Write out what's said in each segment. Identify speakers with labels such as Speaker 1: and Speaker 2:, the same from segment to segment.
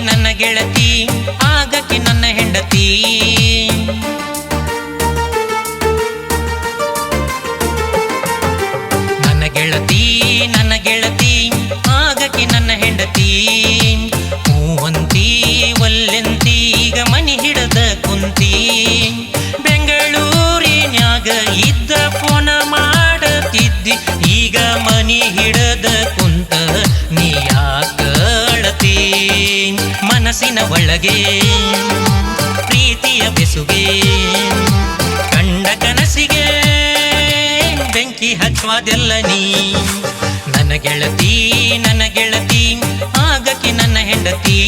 Speaker 1: ನನ್ನ ಗೆಳತಿ ಆಗಕ್ಕೆ ನನ್ನ ಹೆಂಡತಿ? ಮನಸ್ಸಿನ ಒಳಗೆ, ಪ್ರೀತಿಯ ಬೆಸುಗೆ, ಕಂಡ ಕನಸಿಗೆ ಬೆಂಕಿ ಹಚ್ಚುವುದೆಲ್ಲ ನೀ. ನನ್ನ ಗೆಳತಿ ನನ್ನ ಗೆಳತಿ, ಆಗಕ್ಕೆ ನನ್ನ ಹೆಂಡತಿ.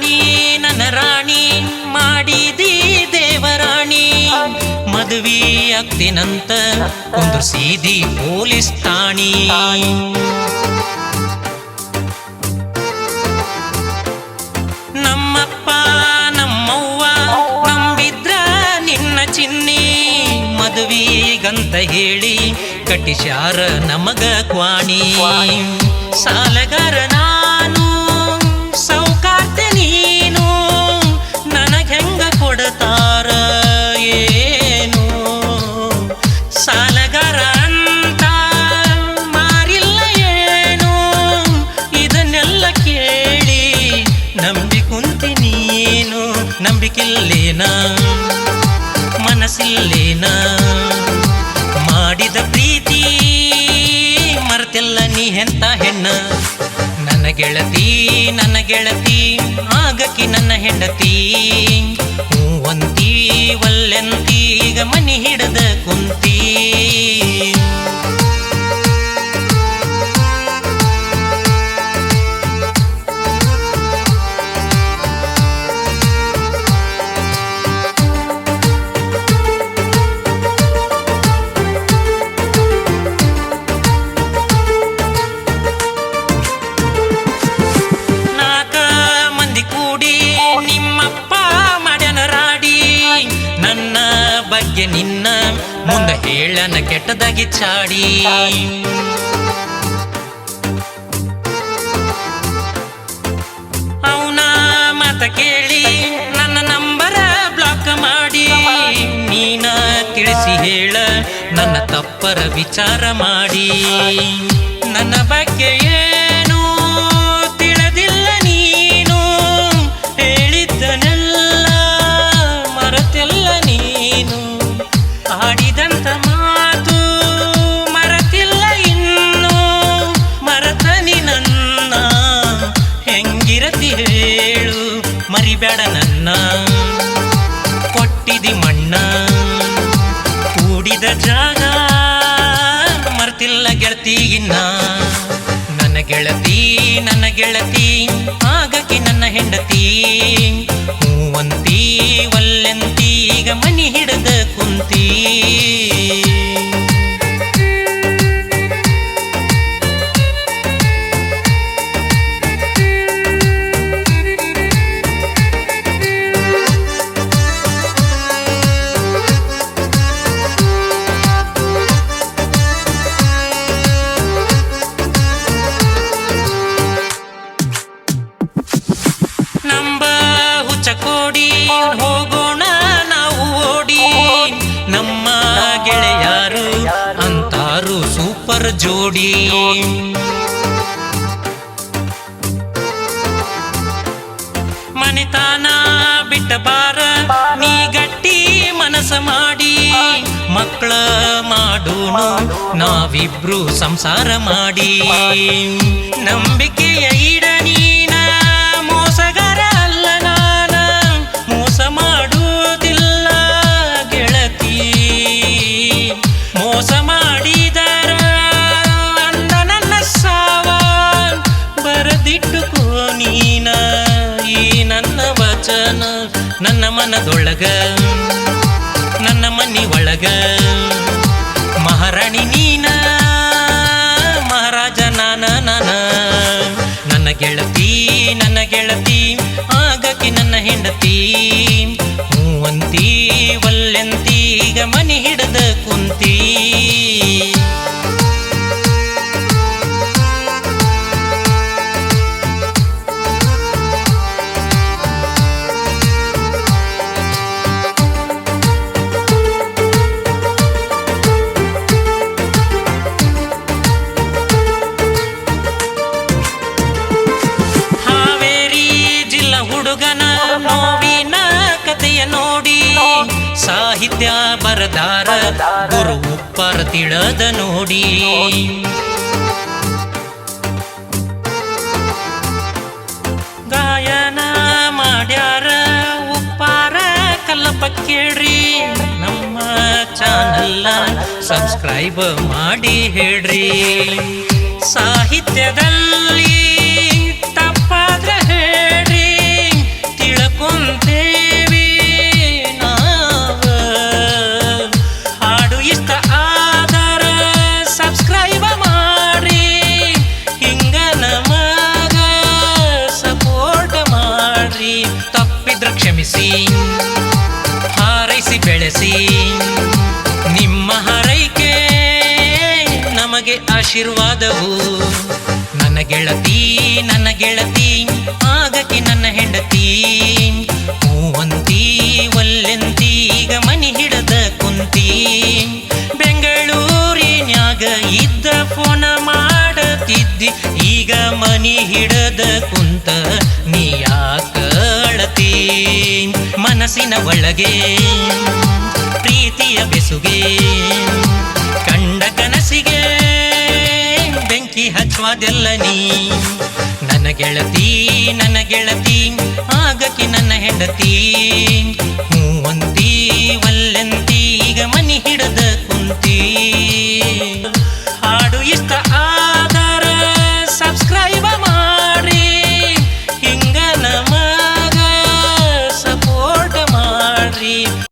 Speaker 1: ರಾಣಿ, ನನ್ನ ರಾಣಿ, ಮಾಡಿದಿ ದೇವರಾಣಿ. ಮದುವೆ ಆಗ್ತಿನಂತ ಒಂದು ಸೀದಿ ಪೊಲೀಸ್ ಠಾಣಿ. ನಮ್ಮಪ್ಪ, ನಮ್ಮವ್ವ ನಂಬಿದ್ರ ನಿನ್ನ ಚಿನ್ನಿ. ಮದುವೆಗಂತ ಹೇಳಿ ಕಟ್ಟಿಶಾರ ನಮಗ ಕ್ವಾಣಿ. ಸಾಲಗಾರ ನಂಬಿಕಿಲ್ಲೇನ ಮನಸ್ಸಿಲ್ಲೇನ? ಮಾಡಿದ ಪ್ರೀತಿ ಮರ್ತೆಲ್ಲ ನೀ ಎಂತ ಹೆಣ್ಣ? ನನ್ನ ಗೆಳತಿ ನನ್ನ ಗೆಳತಿ ಆಗಕಿ ನನ್ನ ಹೆಂಡತಿ. ಹೂವಂತಿ ಒಲ್ಲೆಂತಿ ಮನಿ ಹಿಡದ ಕುಂತಿ. ಬಗ್ಗೆ ನಿನ್ನ ಮುಂದೆ ಹೇಳನ ಕೆಟ್ಟದಾಗಿ ಚಾಡಿ. ಅವನ ಮಾತ ಕೇಳಿ ನನ್ನ ನಂಬರ ಬ್ಲಾಕ್ ಮಾಡಿ. ನೀನ ತಿಳಿಸಿ ಹೇಳ ನನ್ನ ತಪ್ಪರ ವಿಚಾರ ಮಾಡಿ. ನನ್ನ ಬಗ್ಗೆ ಮರಿಬೇಡ ನನ್ನ. ಕೊಟ್ಟಿದಿ ಮಣ್ಣ. ಕೂಡಿದ ಜಾಗ. ಮರ್ತಿಲ್ಲ ಗೆಳತಿ ಇನ್ನ. ನನ್ನ ಗೆಳತಿ ನನ್ನ ಗೆಳತಿ. ಆಗಕ್ಕೆ ನನ್ನ ಹೆಂಡತಿ. ಹೋಗೋಣ, ನಾವು ಓಡಿ. ನಮ್ಮ ಗೆಳೆಯಾರು ಅಂತಾರು ಸೂಪರ್ ಜೋಡಿ. ಮನೆತಾನ ಬಿಟ್ಟ ಬಾರ ನೀ ಗಟ್ಟಿ ಮನಸ ಮಾಡಿ. ಮಕ್ಕಳ ಮಾಡೋಣ ನಾವಿಬ್ರು ಸಂಸಾರ ಮಾಡಿ. ನಂಬಿಕೆಯ ಈಡ ನನ್ನ ಮನದೊಳಗ, ನನ್ನ ಮನಿ ಒಳಗ. ಮಹಾರಾಣಿ ನೀನ, ಮಹಾರಾಜ ನಾನ ನಾನ. ನನ್ನ ಗೆಳತಿ ನನ್ನ ಗೆಳತಿ ಆಗಕ್ಕೆ ನನ್ನ ಹೆಂಡತಿ. ಸಾಹಿತ್ಯ ಬರದಾರ ಗುರು ಉಪ್ಪರ ತಿಳದ ನೋಡಿ. ಗಾಯನ ಮಾಡ್ಯಾರ ಉಪ್ಪಾರ ಕಲ್ಲಪ್ಪ ಕೇಳ್ರಿ. ನಮ್ಮ ಚಾನಲ್ಲ ಸಬ್ಸ್ಕ್ರೈಬ್ ಮಾಡಿ ಹೇಳ್ರಿ. ಸಾಹಿತ್ಯದಲ್ಲಿ ನಮಗೆ ಆಶೀರ್ವಾದವು. ನನ್ನ ಗೆಳತಿ ನನ್ನ ಗೆಳತಿ ಆಗಕ್ಕೆ ನನ್ನ ಹೆಂಡತಿ. ಹೂವಂತಿ ಒಲ್ಲೆಂತಿ, ಈಗ ಮನಿ ಹಿಡದ ಕುಂತಿ. ಬೆಂಗಳೂರಿನ್ಯಾಗ ಇದ್ದ ಫೋನ ಮಾಡತಿದ್ದಿ, ಈಗ ಮನಿ ಹಿಡದ ಕುಂತ ನೀ ಯಾಕಳತಿ ಮನಸ್ಸಿನ ಒಳಗೆ, ಪ್ರೀತಿಯ ಬೆಸುಗೆ, ಕಂಡ ಕನಸಿಗೆ ಬೆಂಕಿ ಹಚ್ಚುವುದೆಲ್ಲ ನೀ. ನನ್ನ ಗೆಳತಿ ನನ್ನ ಗೆಳತಿ ಆಗಕ್ಕೆ ನನ್ನ ಹೆಂಡತಿ. ಹೂವಂತಿ